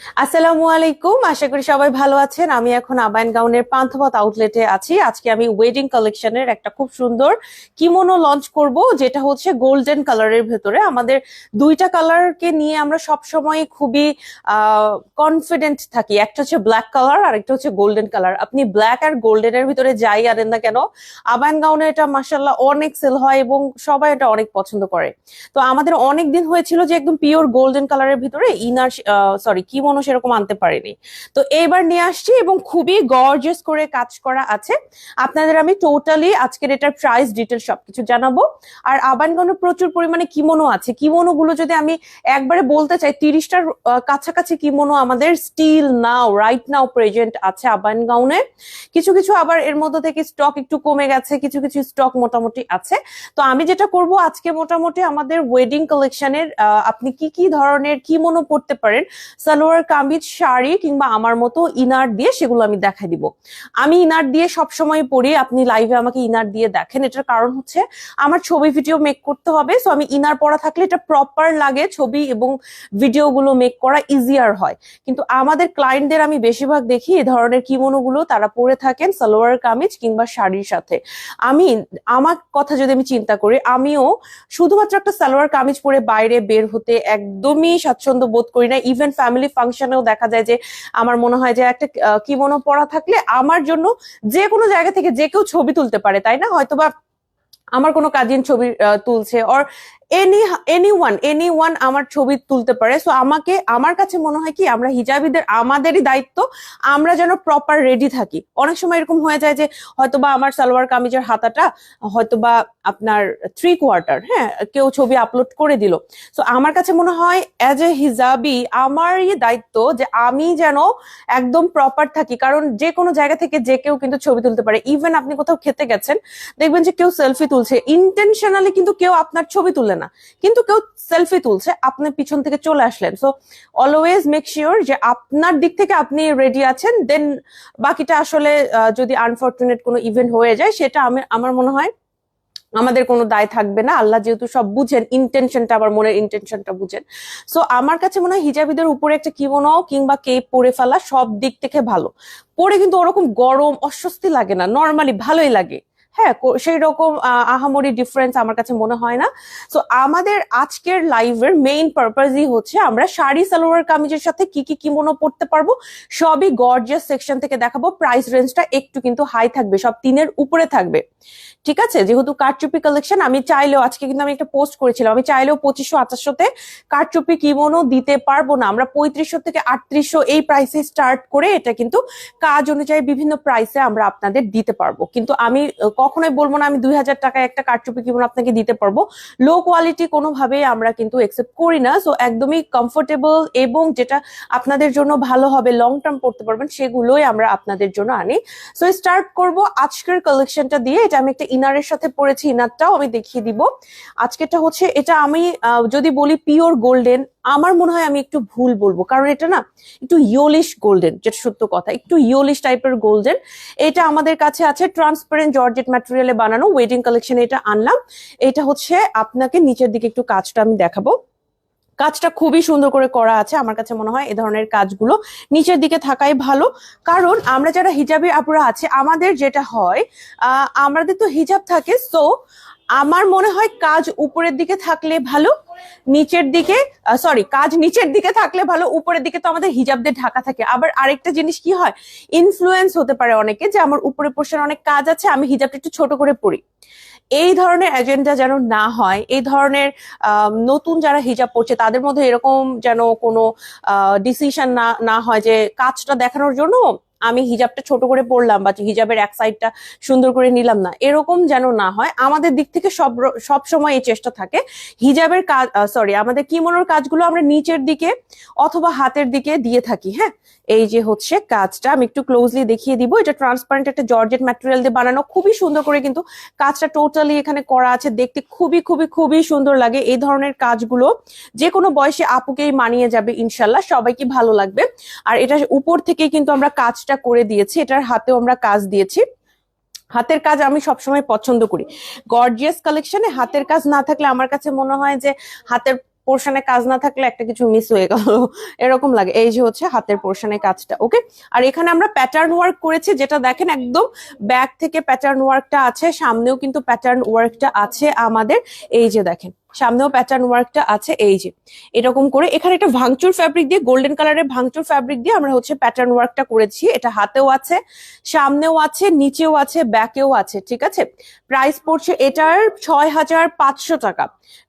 আসসালামু আলাইকুম, আশা করি সবাই ভালো আছেন। আমি এখন আবায়ন গাউনের পান্থপথ আউটলেটে আছি। আজকে আমি ওয়েডিং কালেকশনের একটা খুব সুন্দর কিমোনো লঞ্চ করব, যেটা হচ্ছে গোল্ডেন কালারের ভেতরে। আমাদের দুইটা কালারকে নিয়ে আমরা সব সময় খুবই কনফিডেন্ট থাকি। একটা হচ্ছে ব্ল্যাক কালার আর একটা হচ্ছে গোল্ডেন কালার আপনি ব্ল্যাক আর গোল্ডেনের ভিতরে যাই আনেন না কেন আবায়ন গাউনে এটা মাসাল্লাহ অনেক সেল হয় এবং সবাই এটা অনেক পছন্দ করে। তো আমাদের অনেক দিন হয়েছিল যে একদম পিওর গোল্ডেন কালারের ভিতরে ইনার সরি কিমোনো সেরকম আনতে পারিনি। তো এইবার নিয়ে আসছি এবং খুবই গর্জিয়াস করে কাজ করা আছে। আপনাদের আমি টোটালি আজকের এটার প্রাইস ডিটেল সবকিছু জানাব। আর আবানগণে প্রচুর পরিমাণে কিমোনো আছে। কিমোনো গুলো যদি আমি একবারে বলতে চাই, তিরিশটার কাছাকাছি কিমোনো আমাদের still now right now present আছে আবান গাউনে কিছু কিছু আবার এর মধ্যে থেকে স্টক একটু কমে গেছে, কিছু কিছু স্টক মোটামুটি আছে। তো আমি যেটা করব আজকে মোটামুটি আমাদের ওয়েডিং কালেকশনের আপনি কি কি ধরনের কিমোনো পড়তে পারেন, সালোয়ার কামিজ শাড়ি কিংবা আমার মতো ইনার দিয়ে সেগুলো আমি দেখাই দিব। আমি ইনার দিয়ে সব সময় পড়ি আপনি লাইভে আমাকে ইনার দিয়ে দেখেন। এটার কারণ হচ্ছে আমার ছবি ভিডিও মেক করতে হবে সো আমি ইনার পরা থাকলে এটা প্রপার লাগে, ছবি এবং ভিডিওগুলো মেক করা ইজিয়ার হয়। কিন্তু আমাদের ক্লায়েন্টদের আমি বেশিরভাগ দেখি এই ধরনের কিমোনোগুলো তারা পরে থাকেন সালোয়ার কামিজ কিংবা শাড়ির সাথে। আমি, আমার কথা যদি আমি চিন্তা করি, আমিও শুধুমাত্র একটা সালোয়ার কামিজ পরে বাইরে বের হতে একদমই স্বাচ্ছন্দ্য বোধ করি না ইভেন ফ্যামিলি ফাংশনেও দেখা যায় যে আমার মনে হয় যে একটা কি কিমোনো পড়া থাকলে আমার জন্য যে কোনো জায়গা থেকে যে কেউ ছবি তুলতে পারে, তাই না? হয়তোবা আমার কোনো কাজিন ছবি তুলছে or any any one any one আমার ছবি তুলতে পারে। সো আমাকে, আমার কাছে মনে হয় কি, আমরা হিজাবিদের, আমাদেরই দায়িত্ব, আমরা যেন প্রপার রেডি থাকি। অনেক সময় এরকম হয়ে যায় যে, হয়তোবা আমার সালোয়ার কামিজের হাতাটা, হয়তোবা আপনার থ্রি কোয়ার্টার হ্যাঁ কেউ ছবি আপলোড করে দিল। সো আমার কাছে মনে হয় অ্যাজ এ হিজাবি আমারই দায়িত্ব যে, আমি যেন একদম প্রপার থাকি। কারণ যে কোনো জায়গা থেকে যে কেউ কিন্তু ছবি তুলতে পারে। ইভেন আপনি কোথাও খেতে গেছেন, দেখবেন যে কেউ সেলফি তুলছে। ইন্টেনশনালি কিন্তু কেউ আপনার ছবি তুলে না। কিন্তু কেউ সেলফি তুলছে, আপনি পিছন থেকে চলে আসলেন। সো অলওয়েজ মেক শিওর যে আপনার দিক থেকে আপনি রেডি আছেন দেন বাকিটা আসলে যদি আনফর্চুনেট কোনো ইভেন্ট হয়ে যায়, সেটা আমি, আমার মনে হয় আমাদের কোনো দায় থাকবে না। আল্লাহ যেহেতু সব বুঝেন ইন্টেনশনটা আবার মনের ইন্টেনশনটা বুঝেন। সো আমার কাছে মনে হয় হিজাবিদের উপরে একটা কিমোনো কিংবা কেপ পরে ফেলা সব দিক থেকে ভালো। পরে কিন্তু ওরকম গরম, অস্বস্তি লাগে না। নর্মালি ভালোই লাগে। হ্যাঁ সেই রকম আহামরি ডিফারেন্স আমার কাছে মনে হয় না। সো আমাদের আজকের লাইভের মেইন পারপাসই হচ্ছে আমরা শাড়ি সালোয়ার কামিজের সাথে কি কি কিমোনো পড়তে পারব, সবই গর্জিয়াস সেকশন থেকে দেখাবো। প্রাইস রেঞ্জটা একটু কিন্তু হাই থাকবে, সব তিনের উপরে থাকবে। ঠিক আছে? যেহেতু কারচুপি কালেকশন আমি চাইলেও, আজকে কিন্তু আমি একটা পোস্ট করেছিলাম, আমি চাইলেও পঁচিশশো, আঠাশশোতে কারচুপি কিমোনো দিতে পারব না। আমরা পঁয়ত্রিশশো থেকে আটত্রিশশো এই প্রাইসে স্টার্ট করে এটা কিন্তু কাজ অনুযায়ী বিভিন্ন প্রাইসে আমরা আপনাদের দিতে পারব। কিন্তু আমি কখনোই বলব না, আমি দুই হাজার টাকায় একটা কারচুপি কিমোনো আপনাকে দিতে পারব। লো কোয়ালিটি কোনোভাবেই আমরা কিন্তু একসেপ্ট করি না। সো একদমই কমফোর্টেবল এবং যেটা আপনাদের জন্য ভালো হবে লং টার্ম পড়তে পারবেন, সেগুলোই আমরা আপনাদের জন্য আনি। সো স্টার্ট করব আজকের কালেকশনটা দিয়ে। এটা আমি একটা ইনারের সাথে পরেছি ইনারটাও আমি দেখিয়ে দিব। আজকেরটা হচ্ছে, এটা আমি যদি বলি পিওর গোল্ডেন আমার মনে হয় আমি একটু ভুল বলব। কারণ এটা না, একটু ইয়োলিশ গোল্ডেন যেটা সত্য কথা, একটু ইয়োলিশ টাইপের গোল্ডেন এটা আমাদের কাছে আছে ট্রান্সপারেন্ট জর্জেট ম্যাটেরিয়ালে বানানো ওয়েডিং কালেকশন এটা আনলাম। এটা হচ্ছে আপনাকে নিচের দিকে একটু কাজটা আমি দেখাবো। কাজটা খুবই সুন্দর করে করা আছে, আমার কাছে মনে হয় এ ধরনের কাজগুলো নিচের দিকে থাকাই ভালো। কারণ আমরা যারা হিজাবি আপুরা আছে, আমাদের যেটা হয় আমাদের তো হিজাব থাকে সো আমার মনে হয় কাজ উপরের দিকে থাকলে ভালো নিচের দিকে সরি কাজ নিচের দিকে থাকলে ভালো, উপরের দিকে তো আমাদের হিজাবদের ঢাকা থাকে। আবার আরেকটা জিনিস কি হয়? ইনফ্লুয়েন্স হতে পারে অনেকে যে আমার উপরে পোর্শন অনেক কাজ আছে, আমি হিজাবটা একটু ছোট করে পড়ি এই ধরনের এজেন্ডা যেন না হয়, এই ধরনের নতুন যারা হিজাব পড়ছে তাদের মধ্যে এরকম যেন কোনো ডিসিশন না না হয় যে কাজটা দেখানোর জন্য আমি হিজাবটা ছোট করে পড়লাম বা হিজাবের এক সাইডটা সুন্দর করে নিলাম না, এরকম যেন না হয়। আমাদের দিক থেকে সব সব সময় এই চেষ্টা থাকে। হিজাবের কাজ সরি আমাদের কিমোনোর কাজগুলো আমরা নিচের দিকে অথবা হাতের দিকে দিয়ে থাকি হ্যাঁ? এই যে হচ্ছে কাজটা, আমি একটু ক্লোজলি দেখিয়ে দিব। এটা ট্রান্সপারেন্ট একটা জর্জেট ম্যাটেরিয়াল দিয়ে বানানো। খুবই সুন্দর করে কিন্তু কাজটা টোটালি এখানে করা আছে। দেখতে খুবই খুবই খুবই সুন্দর লাগে। এই ধরনের কাজগুলো যে কোনো বয়সে আপুকেই মানিয়ে যাবে, ইনশাল্লাহ। সবাইকে ভালো লাগবে। আর এটা উপর থেকেই কিন্তু আমরা কাজটা করে দিয়েছি, এটার হাতেও আমরা কাজ দিয়েছি। হাতের কাজ আমি সবসময় পছন্দ করি। গর্জিয়াস কালেকশনে হাতের কাজ না থাকলে আমার কাছে মনে হয় যে হাতের পোর্শনে কাজ না থাকলে একটা কিছু মিস হয়ে গেল। এরকম লাগে। এই যে হচ্ছে হাতের পোর্শনে কাজটা ওকে আর এখানে আমরা প্যাটার্ন ওয়ার্ক করেছি, যেটা দেখেন একদম ব্যাক থেকে প্যাটার্ন ওয়ার্কটা আছে, সামনেও কিন্তু প্যাটার্ন ওয়ার্কটা আছে আমাদের। এই যে দেখেন সামনেও প্যাটার্ন ওয়ার্কটা আছে, এই যে। এরকম করে এখানে একটা ভাঙচুর ফ্যাব্রিক দিয়ে গোল্ডেন কালারের ভাঙচুর ফ্যাব্রিক দিয়ে আমরা হচ্ছে প্যাটার্ন ওয়ার্কটা করেছি। এটা হাতেও আছে, সামনেও আছে, নিচেও আছে ব্যাকেও আছে, ঠিক আছে? প্রাইস পড়ছে এটার ছয় হাজার পাঁচশো টাকা।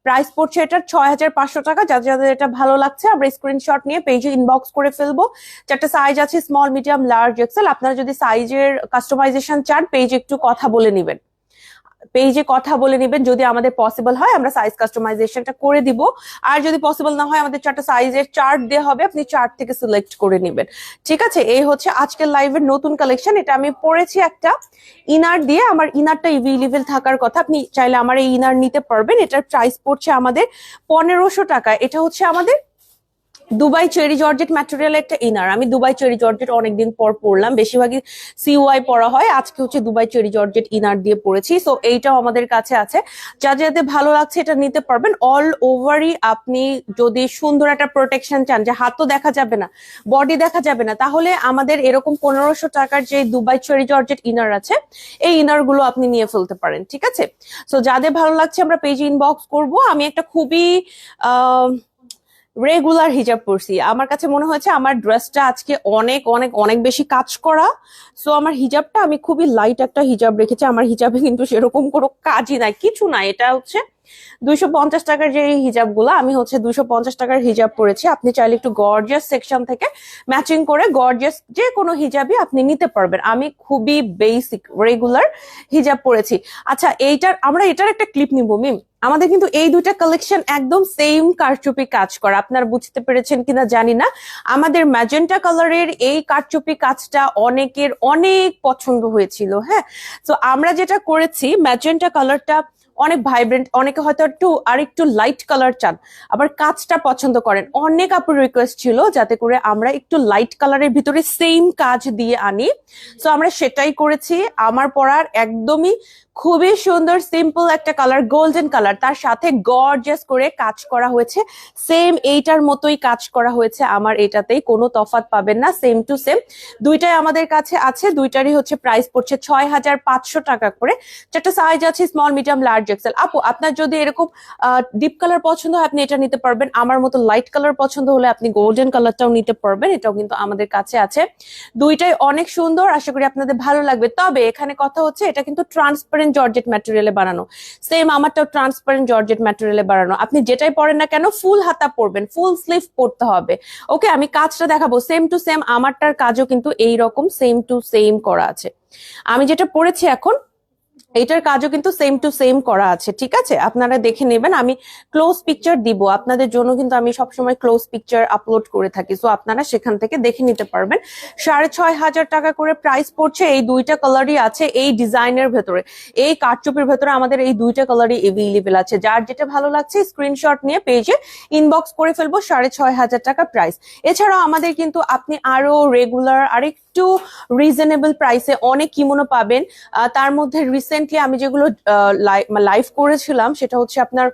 প্রাইস পড়ছে এটার ছয় হাজার পাঁচশো টাকা। যাদের যাদের এটা ভালো লাগছে, আমরা স্ক্রিনশট নিয়ে পেজে ইনবক্স করে ফেলব। চারটা সাইজ আছে স্মল মিডিয়াম লার্জ এক্সেল আপনারা যদি সাইজের কাস্টমাইজেশন চান পেজে একটু কথা বলে নেবেন। পেজে কথা বলে নেবেন, যদি আমাদের পসিবল হয়, আমরা সাইজ কাস্টমাইজেশনটা করে দিব। আর যদি পসিবল না হয়, আমাদের চারটা সাইজের চার্ট দেওয়া হবে, আপনি চার্ট থেকে সিলেক্ট করে নেবেন। ঠিক আছে? এই হচ্ছে আজকের লাইভের নতুন কালেকশন এটা আমি পরেছি একটা ইনার দিয়ে। আমার ইনারটা ইভিলেবল থাকার কথা। আপনি চাইলে আমার এই ইনার নিতে পারবেন। এটার প্রাইস পড়ছে আমাদের পনেরোশো টাকা। এটা হচ্ছে আমাদের দুবাই চেরি জর্জেট ম্যাটেরিয়াল একটা ইনার আমি দুবাই চেরি জর্জেট অনেকদিন পর পরলাম বেশিরভাগই সিওয়াই পরা হয়। আজকে হচ্ছে দুবাই চেরি জর্জেট ইনার দিয়ে পড়েছি। সো এইটাও আমাদের কাছে আছে। যা যাতে ভালো লাগছে এটা নিতে পারবেন। অল ওভারই আপনি যদি সুন্দর একটা প্রোটেকশন চান, যে হাতও দেখা যাবে না বডি দেখা যাবে না, তাহলে আমাদের এরকম পনেরোশো টাকার যে দুবাই চেরি জর্জেট ইনার আছে, এই ইনারগুলো আপনি নিয়ে ফেলতে পারেন। ঠিক আছে? সো যাদের ভালো লাগছে আমরা পেজে ইনবক্স করব। আমি একটা খুবই, আহ রেগুলার হিজাব পরছি। আমার কাছে মনে হয়েছে আমার ড্রেসটা আজকে অনেক অনেক অনেক বেশি কাজ করা। সো আমার হিজাবটা আমি খুবই লাইট একটা হিজাব রেখেছি। আমার হিজাবে কিন্তু সেরকম কোনো কাজই নাই, কিছু নাই। এটা হচ্ছে দুইশো পঞ্চাশ টাকার যে হিজাবগুলো আমি হচ্ছে দুইশো পঞ্চাশ টাকার হিজাব পরেছি। আপনি চাইলে একটু গর্জিয়াস সেকশন থেকে ম্যাচিং করে গর্জিয়াস যে কোনো হিজাবই আপনি নিতে পারবেন। আমি খুবই বেসিক রেগুলার হিজাব পরেছি। আচ্ছা এইটার, আমরা এটার একটা ক্লিপ নিব, মিম। আমাদের কিন্তু এই দুইটা কালেকশন একদম সেম কারচুপি কাজ করা। আপনারা বুঝতে পেরেছেন কিনা জানি না। আমাদের ম্যাজেন্টা কালারের এই কারচুপি কাজটা অনেকের অনেক পছন্দ হয়েছিল হ্যাঁ? তো আমরা যেটা করেছি ম্যাজেন্টা কালারটা অনেক ভাইব্রেন্ট অনেকে হয়তো একটু আর একটু লাইট কালার চান, আবার কাজটা পছন্দ করেন। অনেক আপুর রিকোয়েস্ট ছিল যাতে করে আমরা একটু লাইট কালারের ভিতরে সেম কাজ দিয়ে আনি। তো আমরা সেটাই করেছি। আমার পড়ার একদমই খুবই সুন্দর সিম্পল একটা কালার গোল্ডেন কালার তার সাথে গর্জিয়াস করে কাজ করা হয়েছে। সেম এইটার মতোই কাজ করা হয়েছে আমার এটাতেই। কোনো তফাৎ পাবেন না সেম টু সেম দুইটাই আমাদের কাছে আছে। দুইটারই হচ্ছে প্রাইস পড়ছে ছয় হাজার পাঁচশো টাকা করে। চারটা সাইজ আছে স্মল মিডিয়াম লার্জ এক্সেল আপু, আপনার যদি এরকম ডিপ কালার পছন্দ হয়, আপনি এটা নিতে পারবেন। আমার মতো লাইট কালার পছন্দ হলে আপনি গোল্ডেন কালারটাও নিতে পারবেন। এটাও কিন্তু আমাদের কাছে আছে। দুইটাই অনেক সুন্দর, আশা করি আপনাদের ভালো লাগবে। তবে এখানে কথা হচ্ছে, এটা কিন্তু ট্রান্সপারেন্ট জর্জেট ম্যাটেরিয়ালে বানানো। সেম আমারটাও ট্রান্সপারেন্ট জর্জেট ম্যাটেরিয়ালে বানানো। আপনি যেটাই পরেন না কেন ফুল হাতা পরবেন ফুল স্লিভ পরতে হবে। ওকে আমি কাজটা দেখাবো। সেম টু সেম আমারটার কাজও কিন্তু এই রকম সেম টু সেম করা আছে। আমি যেটা পড়েছি এখন এটার কাজও কিন্তু সেম টু সেম করা আছে, ঠিক আছে? আপনারা দেখে নেবেন, আমি ক্লোজ পিকচার দিব। আপনাদের জন্য কিন্তু আমি সবসময় ক্লোজ পিকচার আপলোড করে থাকি সো আপনারা সেখান থেকে দেখে নিতে পারবেন। সাড়ে ছয় হাজার টাকা করে প্রাইস পড়ছে, এই দুইটা কালারই আছে এই ডিজাইনের ভেতরে। এই কারচুপির ভেতরে আমাদের এই দুইটা কালারই এভেলেবেল আছে। যার যেটা ভালো লাগছে স্ক্রিনশট নিয়ে পেজে ইনবক্স করে ফেলব, সাড়ে ছয় হাজার টাকা প্রাইস এছাড়াও আমাদের কিন্তু আপনি আরও রেগুলার আরেকটু রিজনেবল প্রাইসে অনেক কিমোনো পাবেন। তার মধ্যে রিসেন্টলি আমি যেগুলো লাইভ করেছিলাম, সেটা হচ্ছে আপনার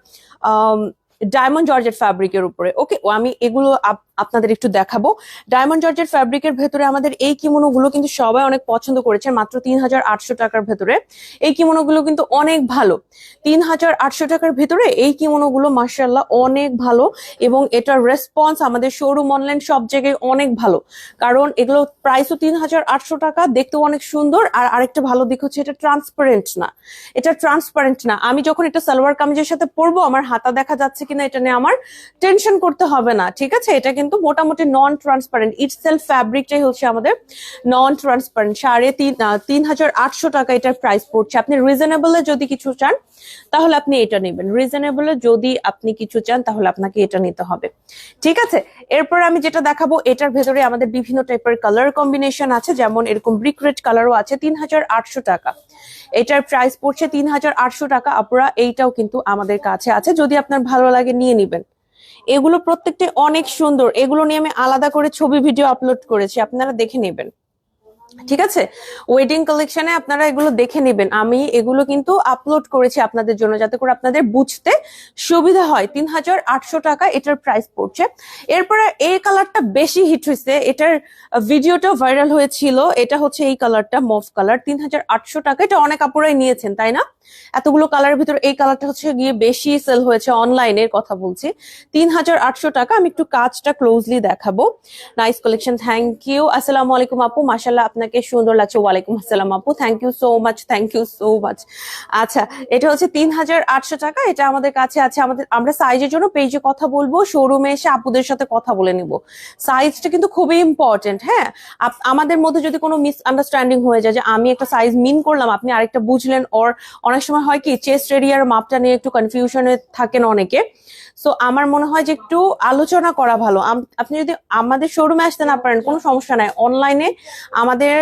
ডায়মন্ড জর্জেট ফ্যাব্রিকের উপরে। ওকে আমি এগুলো আপ- আপনাদের একটু দেখাবো। ডায়মন্ড জর্জের ফ্যাব্রিকের ভেতরে আমাদের এই কিমোনো গুলো কিন্তু সবাই অনেক পছন্দ করেছে মাত্র তিন হাজার আটশো টাকার ভেতরে। এই কিমোনো গুলো কিন্তু অনেক ভালো। তিন হাজার আটশো টাকার ভেতরে এই কিমোনো গুলো মার্শাল্লাহ অনেক ভালো এবং এটার রেসপন্স আমাদের শোরুম অনলাইন সব জায়গায় অনেক ভালো। কারণ এগুলো প্রাইসও তিন হাজার আটশো টাকা, দেখতেও অনেক সুন্দর। আর আরেকটা ভালো দিক হচ্ছে এটা ট্রান্সপারেন্ট না। এটা ট্রান্সপারেন্ট না। আমি যখন এটা সালোয়ার কামিজের সাথে পরবো, আমার হাতা দেখা যাচ্ছে কিনা এটা নিয়ে আমার টেনশন করতে হবে না, ঠিক আছে? এটা কিন্তু মোটামুটি নন ট্রান্সপারেন্ট ইট সেলফ ফ্যাব্রিকটাই হচ্ছে আমাদের নন ট্রান্সপারেন্ট সাড়ে তিন তিন হাজার আটশো টাকা এটার প্রাইস পড়ছে। আপনি রিজনেবলে যদি কিছু চান, তাহলে আপনি এটা নেবেন। রিজনেবলে যদি আপনি কিছু চান, তাহলে আপনাকে এটা নিতে হবে। ঠিক আছে? এরপর আমি যেটা দেখাবো, এটার ভেতরে আমাদের বিভিন্ন টাইপের কালার কম্বিনেশন আছে, যেমন এরকম ব্রিক রেড কালারও আছে, তিন হাজার আটশো টাকা। এটার প্রাইস পড়ছে তিন হাজার আটশো টাকা। আপনারা এইটাও কিন্তু আমাদের কাছে আছে। যদি আপনার ভালো লাগে, নিয়ে নিবেন। এগুলো প্রত্যেকটা অনেক সুন্দর। এগুলো নিয়ে আমি আলাদা করে ছবি ভিডিও আপলোড করেছি। আপনারা দেখে নেবেন। ঠিক আছে? ওয়েডিং কালেকশনে আপনারা এগুলো দেখে নেবেন। আমি এগুলো কিন্তু আপলোড করেছি আপনাদের জন্য যাতে করে আপনাদের বুঝতে সুবিধা হয়। তিন হাজার আটশো টাকা এটার প্রাইস পড়ছে। এরপরে এই কালারটা বেশি হিট হয়েছে। এটার ভিডিওটা ভাইরাল হয়েছিল। এটা হচ্ছে এই কালারটা মফ কালার তিন হাজার আটশো টাকা। এটা অনেক আপুরাই নিয়েছেন, তাই না? এতগুলো কালারের ভিতর এই কালারটা হচ্ছে গিয়ে বেশি সেল হয়েছে অনলাইনের কথা বলছি। তিন হাজার আটশো টাকা। আমি একটু কাজটা ক্লোজলি দেখাবো। নাইস কালেকশন থ্যাংক ইউ আসসালামু আলাইকুম আপু। মাশাল্লাহ আপনাকে সুন্দর লাগছে। ওয়ালাইকুম আসসালাম আপু। Thank you so much thank you so much আচ্ছা এটা হচ্ছে তিন হাজার আটশো টাকা। এটা আমাদের কাছে আছে। আমাদের, আমরা সাইজের জন্য পেজে কথা বলব। শোরুমে এসে আপুদের সাথে কথা বলে নিব। সাইজটা কিন্তু খুবই ইম্পর্টেন্ট হ্যাঁ? আমাদের মধ্যে যদি কোনো মিস আন্ডারস্ট্যান্ডিং হয়ে যায় যে আমি একটা সাইজ মিন করলাম, আপনি আরেকটা বুঝলেন ওর অনেক সময় হয় কি চেস্ট এরিয়ার মাপটা নিয়ে একটু কনফিউশনে থাকেন অনেকে। সো আমার মনে হয় যে একটু আলোচনা করা ভালো। আপনি যদি আমাদের শোরুমে আসতে না পারেন, কোনো সমস্যা নাই। অনলাইনে আমাদের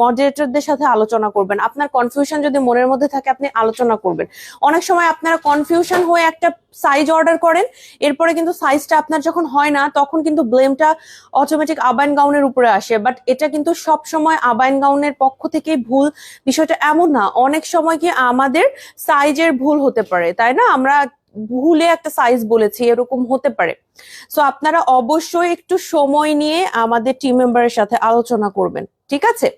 মডারেটরদের সাথে আলোচনা করবেন। আপনার কনফিউশন যদি মনের মধ্যে থাকে, আপনি আলোচনা করবেন। অনেক সময় আপনারা কনফিউশন হয়ে একটা সাইজ অর্ডার করেন, এরপরে কিন্তু সাইজটা আপনার যখন হয় না, তখন কিন্তু ব্লেমটা অটোমেটিক আবায়ন গাউনের উপরে আসে। বাট এটা কিন্তু সব সময় আবাইন গাউনের পক্ষ থেকেই ভুল। বিষয়টা এমন না, অনেক সময় কি আমাদের সাইজের ভুল হতে পারে, তাই না? আমরা ভুলে একটা সাইজ বলেছি, এরকম হতে পারে। সো আপনারা অবশ্যই একটু সময় নিয়ে আমাদের টিম মেম্বারের সাথে আলোচনা করবেন। ঠিক আছে?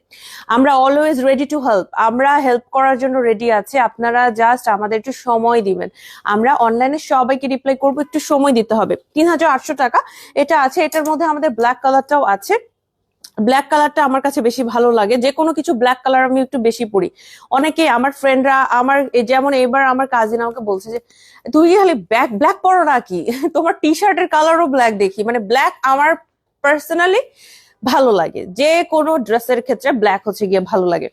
আমরা অলওয়েজ রেডি টু হেল্প আমরা হেল্প করার জন্য রেডি আছি। আপনারা জাস্ট আমাদের একটু সময় দিবেন। আমরা অনলাইনে সবাইকে রিপ্লাই করব, একটু সময় দিতে হবে। তিন হাজার আটশো টাকা, এটা আছে। এটার মধ্যে আমাদের ব্ল্যাক কালারটাও আছে। ব্ল্যাক কালারটা আমার কাছে বেশি ভালো লাগে। যে কোনো কিছু ব্ল্যাক কালার আমি একটু বেশি পরি অনেকে, আমার ফ্রেন্ডরা আমার যেমন এবার আমার কাজিন আমাকে বলছে যে, তুই খালি ব্ল্যাক ব্ল্যাক পরো নাকি? তোমার টি শার্টের কালারও ব্ল্যাক দেখি। মানে ব্ল্যাক আমার পার্সোনালি ভালো লাগে। যে কোনো ড্রেসের ক্ষেত্রে ব্ল্যাক হচ্ছে গিয়ে ভালো লাগে।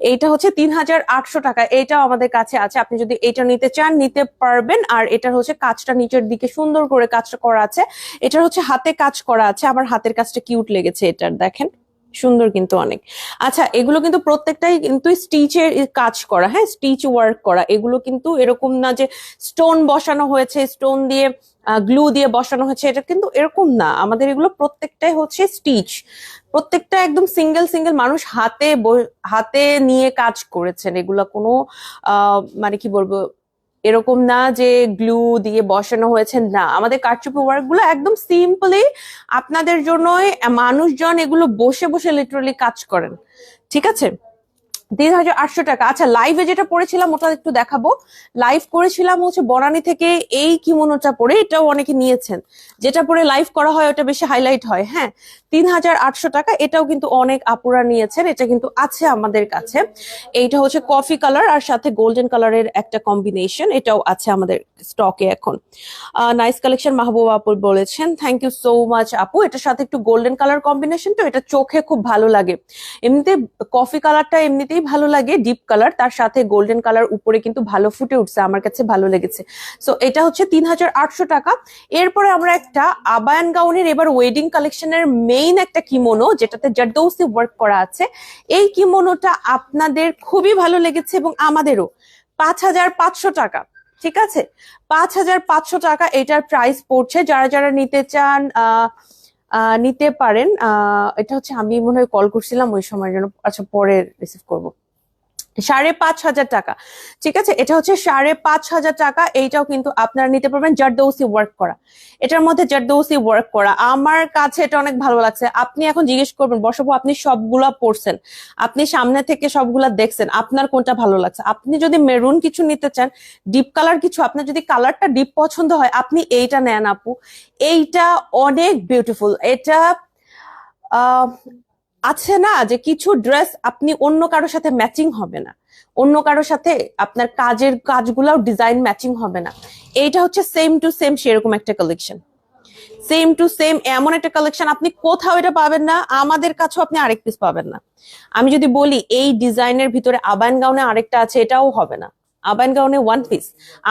এইটা হচ্ছে তিন হাজার আটশো টাকা। এটাও আমাদের কাছে আছে। আপনি যদি এটা নিতে চান, নিতে পারবেন। আর এটার হচ্ছে কাজটা নিচের দিকে সুন্দর করে কাজটা করা আছে। এটার হচ্ছে হাতে কাজ করা আছে। আমার হাতের কাজটা কিউট লেগেছে এটার, দেখেন। সুন্দর কিন্তু অনেক। আচ্ছা এগুলো কিন্তু প্রত্যেকটাই কিন্তু স্টিচের কাজ করা হ্যাঁ? স্টিচ ওয়ার্ক করা। এগুলো কিন্তু এরকম না যে স্টোন বসানো হয়েছে স্টোন দিয়ে গ্লু দিয়ে বসানো হয়েছে, এটা কিন্তু এরকম না। আমাদের এগুলো প্রত্যেকটাই হচ্ছে স্টিচ প্রত্যেকটা একদম সিঙ্গেল সিঙ্গেল মানুষ হাতে হাতে নিয়ে কাজ করেছেন। এগুলো কোনো মানে কি বলব, এরকম না যে গ্লু দিয়ে বসানো হয়েছে, না। আমাদের কারচুপি ওয়ার্কগুলো একদম সিম্পলি আপনাদের জন্যই, মানুষজন এগুলো বসে বসে লিটারালি কাজ করেন। ঠিক আছে? তিন হাজার আটশো টাকা। আচ্ছা লাইভে যেটা পড়েছিলাম, ওটা একটু দেখাবো। লাইভ করেছিলাম হচ্ছে বনানি থেকে এই কিমোনোটা পরে, এটাও অনেকে নিয়েছেন। যেটা পরে লাইভ করা হয়, ওটা বেশি হাইলাইট হয় হ্যাঁ? তিন হাজার আটশো টাকা, এটাও কিন্তু অনেক আপুরা নিয়েছেন, এটা কিন্তু আছে আমাদের কাছে। এইটা হচ্ছে কফি কালার আর সাথে গোল্ডেন কালারের একটা কম্বিনেশন এটাও আছে আমাদের স্টকে এখন। নাইস কালেকশন মাহবুব আপু বলেছেন থ্যাংক ইউ সো মাচ আপু। এটার সাথে একটু গোল্ডেন কালার কম্বিনেশন তো, এটা চোখে খুব ভালো লাগে। এমনিতে কফি কালারটা এমনিতেই ভালো লাগে ডিপ কালার তার সাথে গোল্ডেন কালার উপরে কিন্তু ভালো ফুটে উঠছে আমার কাছে ভালো লেগেছে। সো এটা হচ্ছে তিন হাজার আটশো টাকা। এরপরে আমরা একটা আবায়ান গাউনের এবার ওয়েডিং কালেকশনের মেইন একটা কিমোনো যেটাতে জারদৌসি ওয়ার্ক করা আছে। এই কিমোনোটা আপনাদের খুবই ভালো লেগেছে এবং আমাদেরও। পাঁচ হাজার পাঁচশো টাকা ঠিক আছে? পাঁচ হাজার পাঁচশো টাকা এটার প্রাইস পড়ছে। যারা যারা নিতে চান আহ, নিতে পারেন। এটা হচ্ছে আমি মনে হয় কল করছিলাম, ওই সময়ের জন্য আচ্ছা পরে রিসিভ করব। সাড়ে পাঁচ হাজার টাকা। ঠিক আছে? এটা হচ্ছে সাড়ে পাঁচ হাজার টাকা। এইটাও কিন্তু আপনারা নিতে পারবেন জারদৌসি ওয়ার্ক করা। এটার মধ্যে জারদৌসি ওয়ার্ক করা। আমার কাছে এটা অনেক ভালো লাগছে। আপনি এখন জিজ্ঞেস করবেন বসবো আপনি সবগুলা পড়ছেন। আপনি সামনে থেকে সবগুলা দেখছেন। আপনার কোনটা ভালো লাগছে? আপনি যদি মেরুন কিছু নিতে চান ডিপ কালার কিছু আপনার যদি কালারটা ডিপ পছন্দ হয় আপনি এইটা নেন আপু। এইটা অনেক বিউটিফুল এটা আহ, আছে না যে কিছু ড্রেস আপনি অন্য কারোর সাথে ম্যাচিং হবে না। অন্য কারোর সাথে আপনার কাজের কাজগুলাও ডিজাইন ম্যাচিং হবে না। এইটা হচ্ছে সেম টু সেম সেরকম একটা কালেকশন সেম টু সেম এমন একটা কালেকশন আপনি কোথাও এটা পাবেন না, আমাদের কাছেও আপনি আরেক পিস পাবেন না। আমি যদি বলি, এই ডিজাইনের ভিতরে আবান গাউনে আরেকটা আছে, এটাও হবে না। আবান গাউনে ওয়ান পিস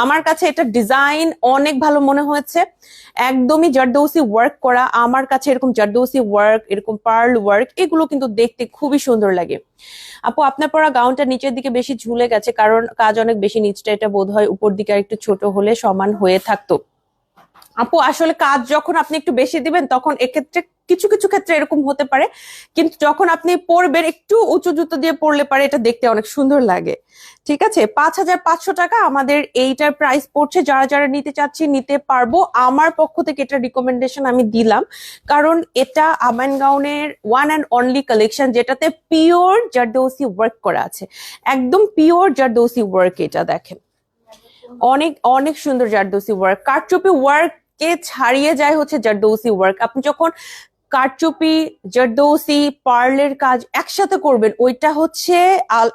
আমার কাছে এটা ডিজাইন অনেক ভালো মনে হয়েছে। একদমই জারদৌসি ওয়ার্ক করা, আমার কাছে এরকম জারদৌসি ওয়ার্ক এরকম পার্ল ওয়ার্ক এগুলো কিন্তু দেখতে খুবই সুন্দর লাগে। আপু, আপনার পরা গাউনটা নিচের দিকে বেশি ঝুলে গেছে, কারণ কাজ অনেক বেশি নিচটা, এটা বোধ হয় উপর দিকে আর একটু ছোট হলে সমান হয়ে থাকতো। আপু, আসলে কাজ যখন আপনি একটু বেশি দিবেন, তখন এক্ষেত্রে কিছু কিছু ক্ষেত্রে এরকম হতে পারে। কিন্তু যখন আপনি পরবেন একটু উঁচু জুতো দিয়ে পরলে পারে, এটা দেখতে অনেক সুন্দর লাগে। ঠিক আছে? পাঁচ হাজার পাঁচশো টাকা আমাদের এইটার প্রাইস পড়ছে। যারা যারা নিতে চাচ্ছি, নিতে পারব। আমার পক্ষ থেকে এটা রিকমেন্ডেশন আমি দিলাম। কারণ এটা আমান গাউনের ওয়ান অ্যান্ড অনলি কালেকশন যেটাতে পিওর জারদৌসি ওয়ার্ক করা আছে। একদম পিওর জারদৌসি ওয়ার্ক এটা, দেখেন। অনেক অনেক সুন্দর জারদৌসি ওয়ার্ক কারচুপি ওয়ার্ক কে ছাড়িয়ে যায় হচ্ছে জারদৌসি ওয়ার্ক আপনি যখন কারচুপি, জারদৌসি, পার্লের কাজ একসাথে করবেন, ওইটা হচ্ছে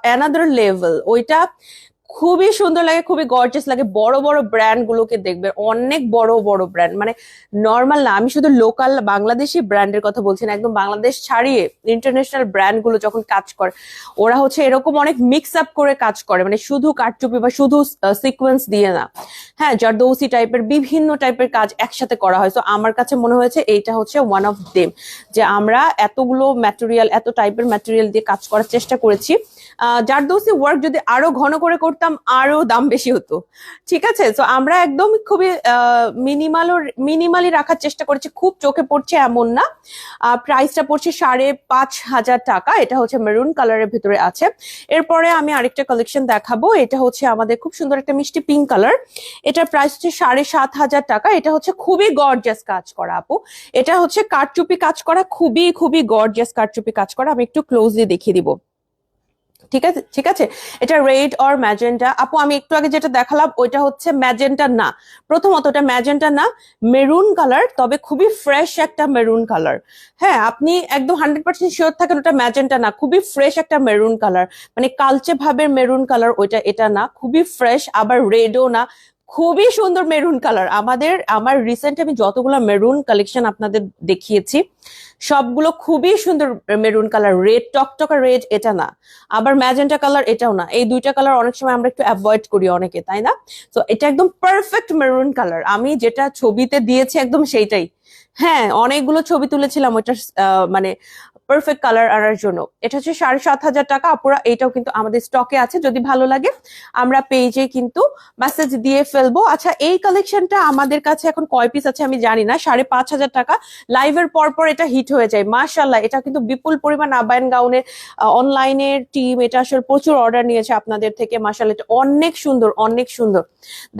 অ্যানাদার লেভেল ওইটা খুবই সুন্দর লাগে, খুবই গর্জেস লাগে। বড় বড় ব্র্যান্ড গুলোকে দেখবে, অনেক বড় বড় ব্র্যান্ড মানে নর্মাল না, আমি শুধু লোকাল বাংলাদেশি ব্র্যান্ডের কথা বলছি না, একদম বাংলাদেশ ছাড়িয়ে ইন্টারন্যাশনাল ব্র্যান্ডগুলো যখন কাজ করে, ওরা হচ্ছে এরকম অনেক মিক্স আপ করে কাজ করে। মানে শুধু কারচুপি বা শুধু সিকোয়েন্স দিয়ে না। হ্যাঁ জারদৌসি টাইপের বিভিন্ন টাইপের কাজ একসাথে করা হয়। তো আমার কাছে মনে হয়েছে এইটা হচ্ছে ওয়ান অফ দেম যে আমরা এতগুলো ম্যাটেরিয়াল এত টাইপের ম্যাটেরিয়াল দিয়ে কাজ করার চেষ্টা করেছি। জারদৌসি ওয়ার্ক যদি আরও ঘন করে করতাম আরও দাম বেশি হতো। ঠিক আছে? তো আমরা একদম খুবই মিনিমাল মিনিমালি রাখার চেষ্টা করেছি। খুব চোখে পড়ছে এমন না। প্রাইসটা পড়ছে সাড়ে পাঁচ হাজার টাকা। এটা হচ্ছে মেরুন কালারের ভিতরে আছে। এরপরে আমি আরেকটা কালেকশন দেখাবো। এটা হচ্ছে আমাদের খুব সুন্দর একটা মিষ্টি পিঙ্ক কালার এটার প্রাইস হচ্ছে সাড়ে সাত হাজার টাকা। এটা হচ্ছে খুবই গর্জিয়াস কাজ করা, আপু। এটা হচ্ছে কাঠচুপি কাজ করা। খুবই খুবই গর্জাস কাঠচুপি কাজ করা। আমি একটু ক্লোজলি দেখিয়ে দিব। ঠিক আছে? ঠিক আছে? এটা রেড অর ম্যাজেন্টা আপু, আমি একটু আগে যেটা দেখালাম, ওইটা হচ্ছে ম্যাজেন্টা না। প্রথমত ওটা ম্যাজেন্টা না মেরুন কালার তবে খুবই ফ্রেশ একটা মেরুন কালার হ্যাঁ আপনি একদম হান্ড্রেড পার্সেন্ট শিওর থাকেন ওটা ম্যাজেন্টা না। খুবই ফ্রেশ একটা মেরুন কালার মানে কালচে ভাবের মেরুন কালার ওইটা এটা না। খুবই ফ্রেশ আবার রেডও না। খুবই সুন্দর মেরুন কালার আমাদের আমার রিসেন্ট আমি যতগুলো মেরুন কালেকশন আপনাদের দেখিয়েছি সবগুলো খুবই সুন্দর মেরুন কালার রেড টকটকা রেড এটা না। আবার ম্যাজেন্টা কালার এটাও না। এই দুইটা কালার অনেক সময় আমরা একটু অ্যাভয়েড করি অনেকে তাই না? তো এটা একদম পারফেক্ট মেরুন কালার আমি যেটা ছবিতে দিয়েছি একদম সেইটাই। হ্যাঁ অনেকগুলো ছবি তুলেছিলাম ওইটার আহ, মানে পারফেক্ট কালার আনার জন্য। এটা হচ্ছে সাড়ে সাত হাজার টাকা। আপুরা, এইটাও কিন্তু আমাদের স্টকে আছে, যদি ভালো লাগে। আমরা পেজে কিন্তু মেসেজ দিয়ে ফেলব। আচ্ছা এই কালেকশনটা আমাদের কাছে এখন কয় পিস আছে আমি জানি না। সাড়ে পাঁচ হাজার টাকা। লাইভের পর পর এটা হিট হয়ে যায়। মাশাল্লাহ এটা কিন্তু বিপুল পরিমাণ আবায়ন গাউনের অনলাইনের টিম এটা আসলে প্রচুর অর্ডার নিয়েছে আপনাদের থেকে। মাশাল্লাহ এটা অনেক সুন্দর অনেক সুন্দর।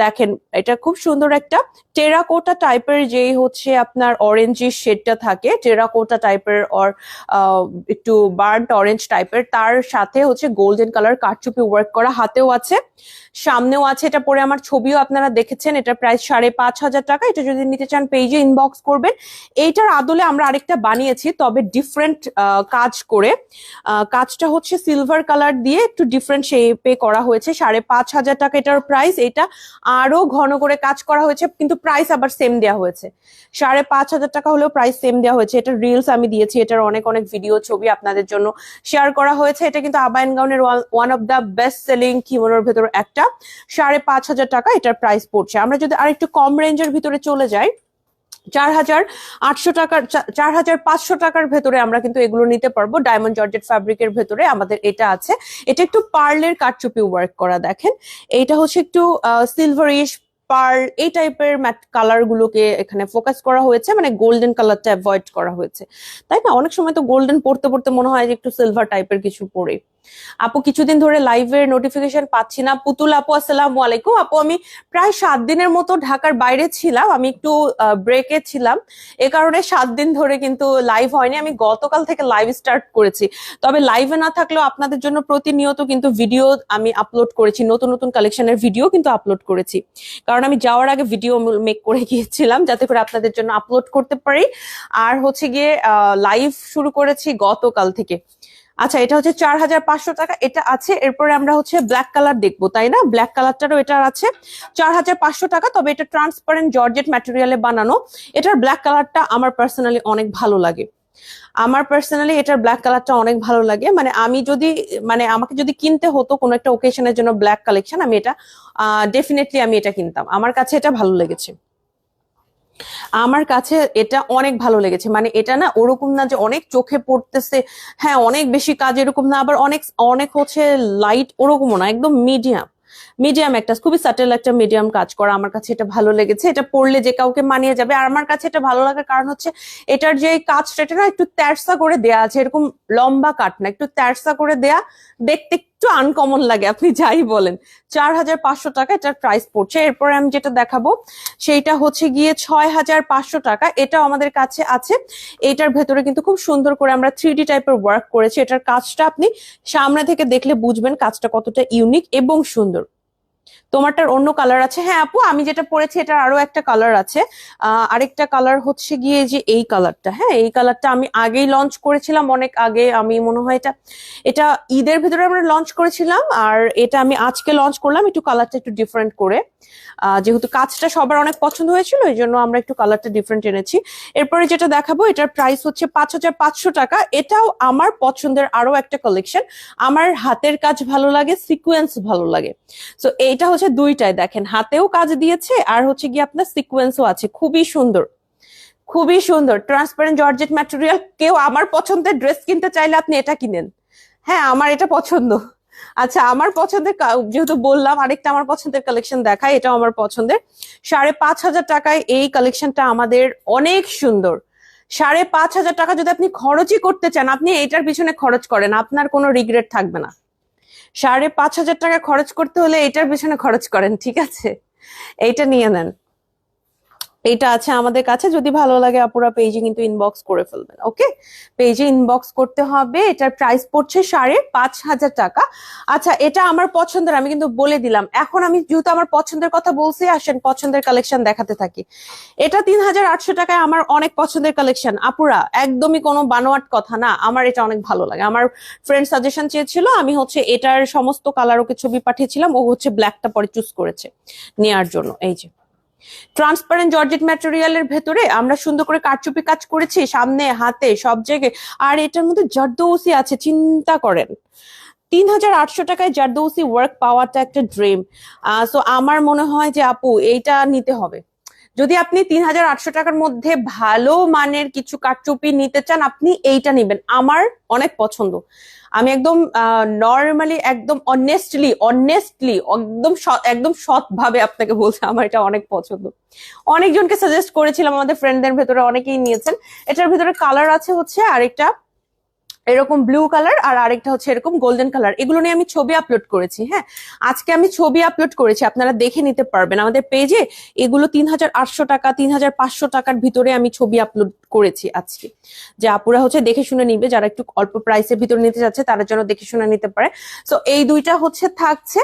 দেখেন, এটা খুব সুন্দর একটা টেরাকোটা টাইপের যেই হচ্ছে আপনার অরেঞ্জিশ শেডটা থাকে টেরাকোটা টাইপের অর একটু বার্ন অরেঞ্জ টাইপের তার সাথে হচ্ছে গোল্ডেন কালার কারচুপি ওয়ার্ক করা হাতেও আছে, সামনেও আছে। এটা পরে আমার ছবিও আপনারা দেখেছেন, এটা প্রাইস সাড়ে পাঁচ হাজার টাকা। এটা যদি নিতে চান পেজে ইনবক্স করবেন। এইটার আদলে আমরা আরেকটা বানিয়েছি, তবে ডিফারেন্ট কাজ করে। কাজটা হচ্ছে সিলভার কালার দিয়ে একটু ডিফারেন্ট শেপে করা হয়েছে। সাড়ে পাঁচ হাজার টাকা এটার প্রাইস এটা আরও ঘন করে কাজ করা হয়েছে, কিন্তু প্রাইস আবার সেম দেওয়া হয়েছে। সাড়ে পাঁচ হাজার টাকা হলেও প্রাইস সেম দেওয়া হয়েছে। এটা রিলস আমি দিয়েছি, এটার অনেক অনেক ভিডিও ছবি আপনাদের জন্য শেয়ার করা হয়েছে। এটা কিন্তু আবায়ন গাউনের one of the best selling কিমোনোর ভেতর একটা। সাড়ে পাঁচ হাজার টাকা এটার প্রাইস পড়ছে। আমরা যদি আরেকটু কম রেঞ্জের ভিতরে চলে যাই, চার হাজার আটশো টাকার চার হাজার পাঁচশো টাকার ভেতরে আমরা কিন্তু এগুলো নিতে পারব। ডায়মন্ড জর্জেট ফ্যাব্রিকের ভেতরে আমাদের এটা আছে। এটা একটু পার্লের কারচুপি ওয়ার্ক করা দেখেন। এইটা হচ্ছে একটু সিলভারিশ পার্ল এই টাইপের কালার গুলোকে এখানে ফোকাস করা হয়েছে মানে গোল্ডেন কালারটা অ্যাভয়েড করা হয়েছে। তাই না? অনেক সময় তো গোল্ডেন পড়তে পড়তে মনে হয় যে একটু সিলভার টাইপের কিছু পরে আপু, কিছুদিন ধরে লাইভের নোটিফিকেশন পাচ্ছি না। পুতুল আপু, আসসালামু আলাইকুম। আপু, আমি প্রায় সাত দিনের মতো ঢাকার বাইরে ছিলাম। আমি একটু ব্রেকে ছিলাম। এ কারণে সাত দিন ধরে কিন্তু লাইভ হয়নি। আমি গতকাল থেকে লাইভ স্টার্ট করেছি। তবে লাইভে না থাকলেও আপনাদের জন্য প্রতিনিয়ত কিন্তু ভিডিও আমি আপলোড করেছি। নতুন নতুন কালেকশনের ভিডিও কিন্তু আপলোড করেছি। কারণ আমি যাওয়ার আগে ভিডিও মেক করে গিয়েছিলাম যাতে করে আপনাদের জন্য আপলোড করতে পারি। আর হচ্ছে গিয়ে লাইভ শুরু করেছি গতকাল থেকে। আচ্ছা এটা হচ্ছে চার হাজার পাঁচশো টাকা, এটা আছে। এরপরে আমরা হচ্ছে ব্ল্যাক কালার দেখব, তাই না? ব্ল্যাক কালারটারও এটা আছে। চার হাজার পাঁচশো টাকা, তবে এটা ট্রান্সপারেন্ট জর্জেট ম্যাটেরিয়ালে বানানো। এটার ব্ল্যাক কালারটা আমার পার্সোনালি অনেক ভালো লাগে। আমার পার্সোনালি এটার ব্ল্যাক কালারটা অনেক ভালো লাগে। মানে আমি যদি মানে আমাকে যদি কিনতে হতো কোনো একটা ওকেশনের জন্য ব্ল্যাক কালেকশন আমি এটা ডেফিনেটলি আমি এটা কিনতাম। আমার কাছে এটা ভালো লেগেছে। আমার কাছে এটা অনেক ভালো লেগেছে। মানে এটা না ওরকম না যে অনেক চোখে পড়তেছে হ্যাঁ অনেক বেশি কাজ এরকম না, আবার অনেক অনেক হচ্ছে লাইট ওরকমও না, একদম মিডিয়াম মিডিয়াম একটা, খুবই সাটেল একটা মিডিয়াম কাজ করা আমার কাছে এটা ভালো লেগেছে। এটা পড়লে যে কাউকে মানিয়ে যাবে। আর আমার কাছে এটা ভালো লাগার কারণ হচ্ছে, এটার যে কাজটা, এটা না একটু তেরসা করে দেয়া আছে। এরকম লম্বা কাট না, একটু তেরসা করে দেয়া। দেখতে একটু আনকমন লাগে, আপনি যাই বলেন। চার হাজার পাঁচশো টাকা এটার প্রাইস পড়ছে। এরপরে আমি যেটা দেখাবো, সেইটা হচ্ছে গিয়ে ছয় হাজার পাঁচশো টাকা। এটাও আমাদের কাছে আছে। এটার ভেতরে কিন্তু খুব সুন্দর করে আমরা থ্রি টাইপের ওয়ার্ক করেছি। এটার কাজটা আপনি সামনে থেকে দেখলে বুঝবেন কাজটা কতটা ইউনিক এবং সুন্দর। তোমারটার অন্য কালার আছে। হ্যাঁ আপু, আমি যেটা পরেছি এটার আরও একটা কালার আছে। আরেকটা কালার হচ্ছে গিয়ে যে এই কালারটা হ্যাঁ এই কালারটা আমি আগেই লঞ্চ করেছিলাম, অনেক আগে আমি মনে হয় এটা এটা ঈদের ভিতরে আমরা লঞ্চ করেছিলাম, আর এটা আমি আজকে লঞ্চ করলাম, একটু কালারটা একটু ডিফারেন্ট করে। যেহেতু কাজটা সবার অনেক পছন্দ হয়েছিল, এই জন্য আমরা একটু কালারটা ডিফারেন্ট এনেছি। এরপরে যেটা দেখাবো, এটার প্রাইস হচ্ছে পাঁচ হাজার পাঁচশো টাকা। এটাও আমার পছন্দের আরও একটা কালেকশন আমার হাতের কাজ ভালো লাগে সিকুয়েন্স ভালো লাগে। সো এইটা হচ্ছে দুইটাই দেখেন, হাতেও কাজ দিয়েছে আর হচ্ছে গিয়ে আপনার সিকুয়েন্সও আছে। খুবই সুন্দর খুবই সুন্দর। ট্রান্সপারেন্ট জর্জেট ম্যাটেরিয়াল কেউ আমার পছন্দের ড্রেস কিনতে চাইলে আপনি এটা কিনেন। হ্যাঁ আমার এটা পছন্দ। আচ্ছা আমার পছন্দের যেহেতু বললাম, আরেকটা আমার পছন্দের কালেকশন দেখায় এটাও আমার পছন্দের। সাড়ে পাঁচ হাজার টাকায় এই কালেকশনটা আমাদের অনেক সুন্দর। সাড়ে পাঁচ হাজার টাকা যদি আপনি খরচই করতে চান, আপনি এটার পিছনে খরচ করেন, আপনার কোনো রিগ্রেট থাকবে না। সাড়ে পাঁচ হাজার টাকা খরচ করতে হলে এটার পেছনে খরচ করেন, ঠিক আছে? এইটা নিয়ে নেন। এইটা আছে আমাদের কাছে। যদি ভালো লাগে আপুরা পেজে কিন্তু ইনবক্স করে ফেলবেন ওকে পেজে ইনবক্স করতে হবে, এটার প্রাইস পড়ছে সাড়ে পাঁচ হাজার টাকা। আচ্ছা এটা আমার পছন্দের, আমি কিন্তু বলে দিলাম। এখন আমি যেহেতু আমার পছন্দের কথা বলছি, আসেন পছন্দের কালেকশন দেখাতে থাকি। এটা তিন হাজার আটশো টাকায় আমার অনেক পছন্দের কালেকশন আপুরা, একদমই কোনো বানোয়াট কথা না। আমার এটা অনেক ভালো লাগে। আমার ফ্রেন্ড সাজেশন চেয়েছিল, আমি হচ্ছে এটার সমস্ত কালার ওকে ছবি পাঠিয়েছিলাম, ও হচ্ছে ব্ল্যাকটা পরে চুজ করেছে নেয়ার জন্য। এই যে। ট্রান্সপারেন্ট জর্জেট ম্যাটেরিয়ালের ভেতরে আমরা সুন্দর করে কারচুপি কাজ করেছি, সামনে, হাতে, সব জায়গায়। আর এটার মধ্যে জারদৌসি আছে, চিন্তা করেন। তিন হাজার আটশো টাকায় জারদৌসি ওয়ার্ক পাওয়াটা একটা ড্রিম সো আমার মনে হয় যে, আপু, এইটা নিতে হবে। যদি আপনি তিন হাজার আটশো টাকার মধ্যে ভালো মানের কিছু কারচুপি নিতে চান, আপনি এইটা নেবেন। আমার অনেক পছন্দ। আমি একদম নর্মালি একদম অনেস্টলি অনেস্টলি একদম একদম সৎ ভাবে আপনাকে বলছি আমার এটা অনেক পছন্দ। অনেকজনকে সাজেস্ট করেছিলাম আমাদের ফ্রেন্ডদের ভেতরে, অনেকেই নিয়েছেন। এটার ভেতরে কালার আছে হচ্ছে আরেকটা। এরকম ব্লু কালার আর আরেকটা হচ্ছে এরকম গোল্ডেন কালার এগুলো নিয়ে আমি ছবি আপলোড করেছি হ্যাঁ? আজকে আমি ছবি আপলোড করেছি, আপনারা দেখে নিতে পারবেন। আমাদের পেজে এগুলো তিন হাজার আটশো টাকা, তিন হাজার পাঁচশো টাকার ভিতরে আমি ছবি আপলোড করেছি আজকে। যে আপুরা হচ্ছে দেখে শুনে নিবে, যারা একটু অল্প প্রাইসের ভিতরে নিতে যাচ্ছে তারা যেন দেখে শুনে নিতে পারে। তো এই দুইটা হচ্ছে থাকছে।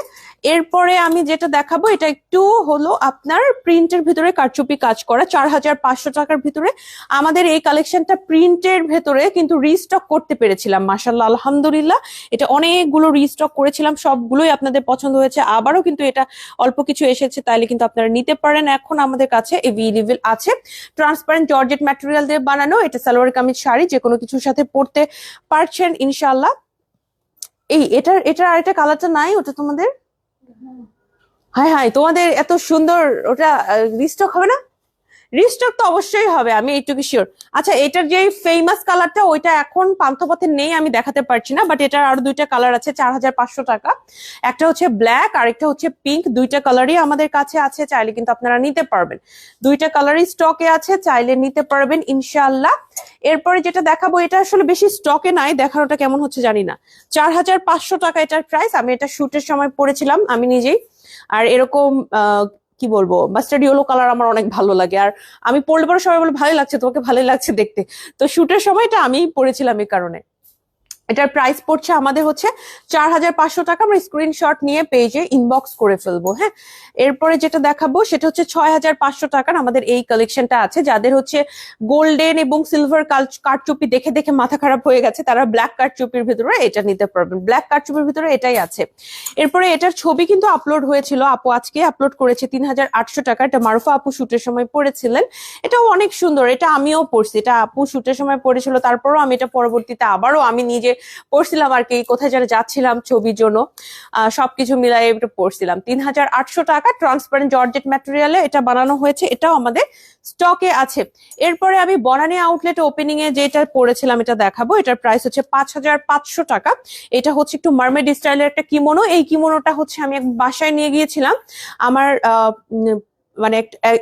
এরপরে আমি যেটা দেখাবো, এটা একটু হলো আপনার প্রিন্টের ভিতরে কারচুপি কাজ করা। চার হাজার পাঁচশো টাকার ভিতরে আমাদের এই কালেকশনটা প্রিন্টের ভেতরে কিন্তু রিস্টক করতে পেরেছিলাম মাসাল্লাহ আলহামদুলিল্লাহ। এটা অনেকগুলো রিস্টক করেছিলাম, সবগুলোই আপনাদের পছন্দ হয়েছে। আবারও কিন্তু এটা অল্প কিছু এসেছে, তাইলে কিন্তু আপনারা নিতে পারেন। এখন আমাদের কাছে এভেলেবেল আছে ট্রান্সপারেন্ট জর্জেট ম্যাটেরিয়াল দিয়ে বানানো। এটা সালোয়ার কামিজ শাড়ি যে কোনো কিছুর সাথে পরতে পারছেন ইনশাল্লাহ এই, এটার এটার আরেকটা কালারটা নাই, ওটা তোমাদের? হাই হাই তোমাদের এত সুন্দর, ওটা রিস্টক হবে না? রিস্টক তো অবশ্যই হবে, আমি এইটুকু শিওর আচ্ছা এটার যে ফেমাস কালারটা ওইটা এখন পান্থপথে নেই, আমি দেখাতে পারছি না বাট এটার আরও দুইটা কালার আছে, চার হাজার পাঁচশো টাকা। একটা হচ্ছে ব্ল্যাক আর একটা হচ্ছে পিঙ্ক দুইটা কালারই আমাদের কাছে আছে, চাইলে কিন্তু আপনারা নিতে পারবেন। দুইটা কালারই স্টকে আছে, চাইলে নিতে পারবেন ইনশাল্লাহ এরপরে যেটা দেখাবো, এটা আসলে বেশি স্টকে নাই, দেখানোটা কেমন হচ্ছে জানি না। চার হাজার পাঁচশো টাকা এটার প্রাইস আমি এটা শুটের সময় পড়েছিলাম, আমি নিজেই। আর এরকম কি বলব? মাস্টার্ড ইয়েলো কালার আমার অনেক ভালো লাগে। আর আমি পড়লে পরে সবাই বলে, ভালোই লাগছে, তোমাকে ভালোই লাগছে দেখতে। তো শুটের সময়টা আমি আমিই পড়েছিলাম এই কারণে। এটার প্রাইস পড়ছে আমাদের হচ্ছে চার হাজার পাঁচশো টাকা। আমরা স্ক্রিনশট নিয়ে পেজে ইনবক্স করে ফেলব হ্যাঁ? এরপরে যেটা দেখাবো, সেটা হচ্ছে ছয় হাজার পাঁচশো টাকার আমাদের এই কালেকশনটা আছে, যাদের হচ্ছে গোল্ডেন এবং সিলভার কারচুপি দেখে দেখে মাথা খারাপ হয়ে গেছে, তারা ব্ল্যাক কারচুপির ভিতরে এটা নিতে পারবেন। ব্ল্যাক কারচুপির ভিতরে এটাই আছে। এরপরে এটার ছবি কিন্তু আপলোড হয়েছিল, আপু আজকে আপলোড করেছে তিন হাজার আটশো টাকা। এটা মারুফা আপু শুটের সময় পড়েছিলেন। এটাও অনেক সুন্দর, এটা আমিও পড়ছি। এটা আপু শুটের সময় পড়েছিল, তারপরও আমি এটা পরবর্তীতে আবারও আমি নিজে পড়ছিলাম আর কি, কোথায় যেন যাচ্ছিলাম ছবির জন্য। সবকিছু মিলাই একটু পড়ছিলাম। তিন হাজার আটশো টাকা ট্রান্সপারেন্ট জর্জেট ম্যাটেরিয়ালে এটা বানানো হয়েছে, এটাও আমাদের স্টকে আছে। এরপরে আমি বনানী আউটলেট ওপেনিং এ যেটা পড়েছিলাম, এটা দেখাবো। এটার প্রাইস হচ্ছে পাঁচ হাজার পাঁচশো টাকা। এটা হচ্ছে একটু মার্মেড স্টাইলের একটা কিমোনো এই কিমোনোটা হচ্ছে আমি এক বাসায় নিয়ে গিয়েছিলাম। আমার মানে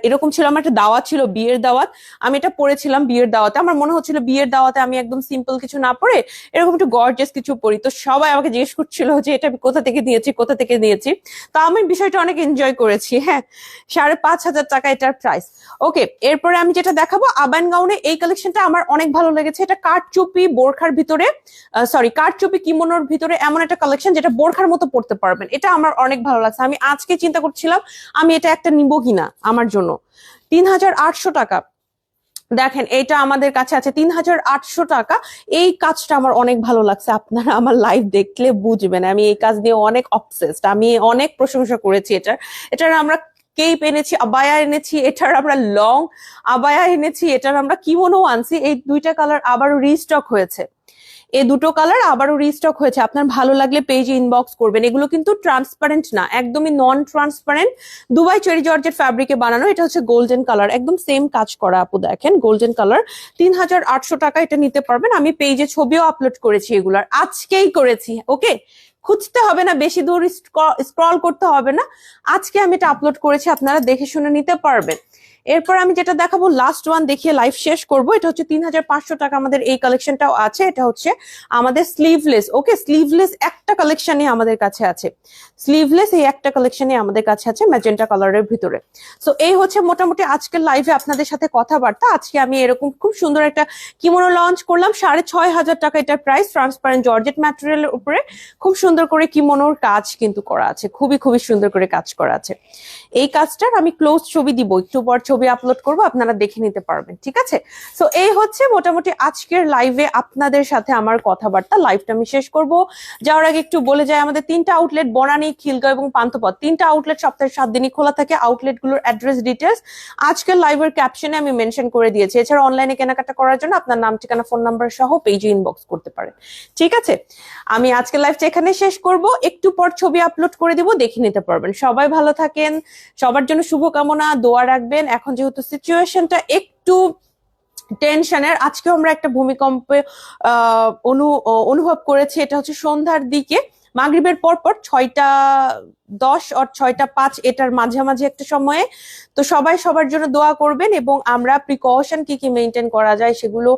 এরকম ছিল আমার একটা দাওয়াত ছিল, বিয়ের দাওয়াত। আমি এটা পড়েছিলাম বিয়ের দাওয়াতে। আমার মনে হচ্ছিল বিয়ের দাওয়াতে আমি একদম সিম্পল কিছু না পড়ে এরকম একটু গর্জিয়াস কিছু পড়ি। তো সবাই আমাকে জিজ্ঞেস করছিল যে এটা আমি কোথা থেকে নিয়েছি, কোথা থেকে নিয়েছি? তো আমি বিষয়টা অনেক এনজয় করেছি হ্যাঁ। সাড়ে পাঁচ হাজার টাকা এটার প্রাইস ওকে এরপরে আমি যেটা দেখাবো আবান গাউনে এই কালেকশনটা আমার অনেক ভালো লেগেছে। এটা কাঠচুপি বোরখার ভিতরে সরি কাঠচুপি কিমোনোর ভিতরে এমন একটা কালেকশন যেটা বোরখার মতো পড়তে পারবেন। এটা আমার অনেক ভালো লাগছে। আমি আজকে চিন্তা করছিলাম, আমি এটা একটা নিব কিনা। আমার জন্য। তিন হাজার আটশো টাকা। দেখেন, এটা আমাদের কাছে আছে। তিন হাজার আটশো টাকা। এই কাজটা আমার অনেক ভালো লাগছে। আপনারা আমার লাইভ দেখলে বুঝবেন। আমি এই কাজ নিয়ে অনেক অবসেসড আমি অনেক প্রশংসা করেছি এটার। এটার আমরা কেপ এনেছি, আবায়া এনেছি, এটার আমরা লং আবায়া এনেছি, এটার আমরা কিমোনো আনছি। এই দুইটা কালার আবারও রিস্টক হয়েছে। এই দুটো কালার আবারও রিস্টক হয়েছে। আপনার ভালো লাগলে পেজে ইনবক্স করবেন। এগুলো কিন্তু ট্রান্সপারেন্ট না, একদমই নন ট্রান্সপারেন্ট দুবাই চেরি জর্জের ফ্যাব্রিকে বানানো, এটা হচ্ছে গোল্ডেন কালার একদম সেম কাজ করা আপু, দেখেন গোল্ডেন কালার তিন হাজার আটশো টাকা এটা নিতে পারবেন। আমি পেজে ছবিও আপলোড করেছি এগুলার। আজকেই করেছি ওকে খুঁজতে হবে না, বেশি দূর স্ক্রল করতে হবে না। আজকে আমি এটা আপলোড করেছি, আপনারা দেখে শুনে নিতে পারবেন। এরপর আমি যেটা দেখাবো লাস্ট ওয়ান দেখিয়ে লাইভ শেষ করব। এটা হচ্ছে তিন হাজার পাঁচশো টাকা আমাদের এই কালেকশনটাও আছে। এটা হচ্ছে আমাদের স্লিভলেস ওকে স্লিভলেস একটা কালেকশনই আমাদের কাছে আছে। স্লিভলেস এই একটা কালেকশনই আমাদের কাছে আছে ম্যাজেন্টা কালারের ভিতরে। সো এই হচ্ছে মোটামুটি আজকের লাইভে আপনাদের সাথে কথাবার্তা। আজকে আমি এরকম খুব সুন্দর একটা কিমোনো লঞ্চ করলাম। সাড়ে ছয় হাজার টাকা এটার প্রাইস ট্রান্সপারেন্ট জর্জেট ম্যাটেরিয়ালের উপরে। খুব সুন্দর করে কিমোনোর কাজ কিন্তু করা আছে। খুবই খুবই সুন্দর করে কাজ করা আছে। এই কাজটার আমি ক্লোজ ছবি দিব। একটু পর ছবি আপলোড করব, আপনারা দেখে নিতে পারবেন, ঠিক আছে? সো এই হচ্ছে মোটামুটি আজকের লাইভে আপনাদের সাথে আমার কথাবার্তা। লাইভটা আমি শেষ করব। যাওয়ার আগে একটু বলে যায় আমাদের তিনটা আউটলেট বনানী, খিলগাঁও এবং পান্থপথ। তিনটা আউটলেট সপ্তাহে সাত দিনই খোলা থাকে আউটলেটগুলোর অ্যাড্রেস ডিটেলস আজকের লাইভের ক্যাপশনে আমি মেনশন করে দিয়েছি। এছাড়া অনলাইনে কেনাকাটা করার জন্য আপনার নাম, ঠিকানা ফোন নাম্বার সহ পেজে ইনবক্স করতে পারেন, ঠিক আছে? আমি আজকের লাইভটা এখানে শেষ করব। একটু পর ছবি আপলোড করে দিব, দেখে নিতে পারবেন। সবাই ভালো থাকেন, সবার জন্য শুভকামনা, দোয়া রাখবেন। এখন যেহেতু সিচুয়েশনটা একটু টেনশনের আজকেও আমরা একটা ভূমিকম্পে অনু অনুভব করেছি। এটা হচ্ছে সন্ধ্যার দিকে। মাগরিবের পর পর ছয়টা দশ আর ছয়টা পাঁচ, এটার মাঝামাঝি একটা সময়ে। তো সবাই সবার জন্য দোয়া করবেন এবং আমরা প্রিকশন কি কি মেনটেন করা যায় সেগুলো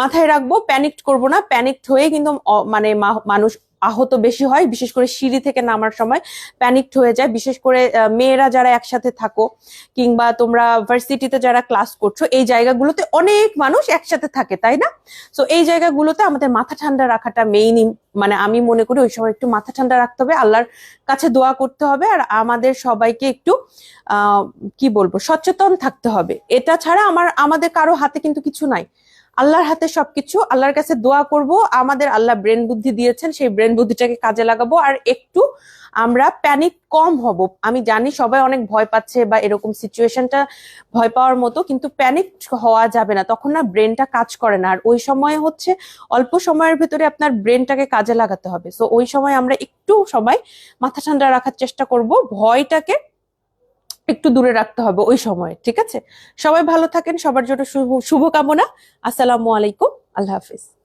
মাথায় রাখব। প্যানিকড করব না। প্যানিকড হয়ে কিন্তু মানে মানুষ আহত বেশি হয়, বিশেষ করে সিঁড়ি থেকে নামার সময় প্যানিকড হয়ে যায়। বিশেষ করে মেয়েরা যারা একসাথে থাকো কিংবা তোমরা ভার্সিটিতে যারা ক্লাস করছ, এই জায়গাগুলোতে অনেক মানুষ একসাথে থাকে, তাই না? সো এই জায়গাগুলোতে আমাদের মাথা ঠান্ডা রাখাটা মেইন মানে আমি মনে করি ওই সময় একটু মাথা ঠান্ডা রাখতে হবে, আল্লাহর কাছে দোয়া করতে হবে আর আমাদের সবাইকে একটু কি বলব, সচেতন থাকতে হবে। এটা ছাড়া আমার, আমাদের কারও হাতে কিন্তু কিছু নাই। আল্লাহর হাতে সবকিছু, আল্লাহর কাছে দোয়া করব, আমাদের আল্লাহ ব্রেন বুদ্ধি দিয়েছেন, সেই ব্রেন বুদ্ধিটাকে কাজে লাগাবো। আর একটু আমরা প্যানিক কম হব। আমি জানি সবাই অনেক ভয় পাচ্ছে বা এরকম সিচুয়েশনটা ভয় পাওয়ার মতো, কিন্তু প্যানিক হওয়া যাবে না। তখন না ব্রেনটা কাজ করে না। আর ওই সময় হচ্ছে অল্প সময়ের ভিতরে আপনার ব্রেনটাকে কাজে লাগাতে হবে। সো ওই সময় আমরা একটু সবাই মাথা ঠান্ডা রাখার চেষ্টা করব। ভয়টাকে একটু দূরে রাখতে হবে ওই সময়, ঠিক আছে? সবাই ভালো থাকেন, সবার জন্য শুভ, শুভকামনা। আসসালামু আলাইকুম, আল্লাহ হাফিজ।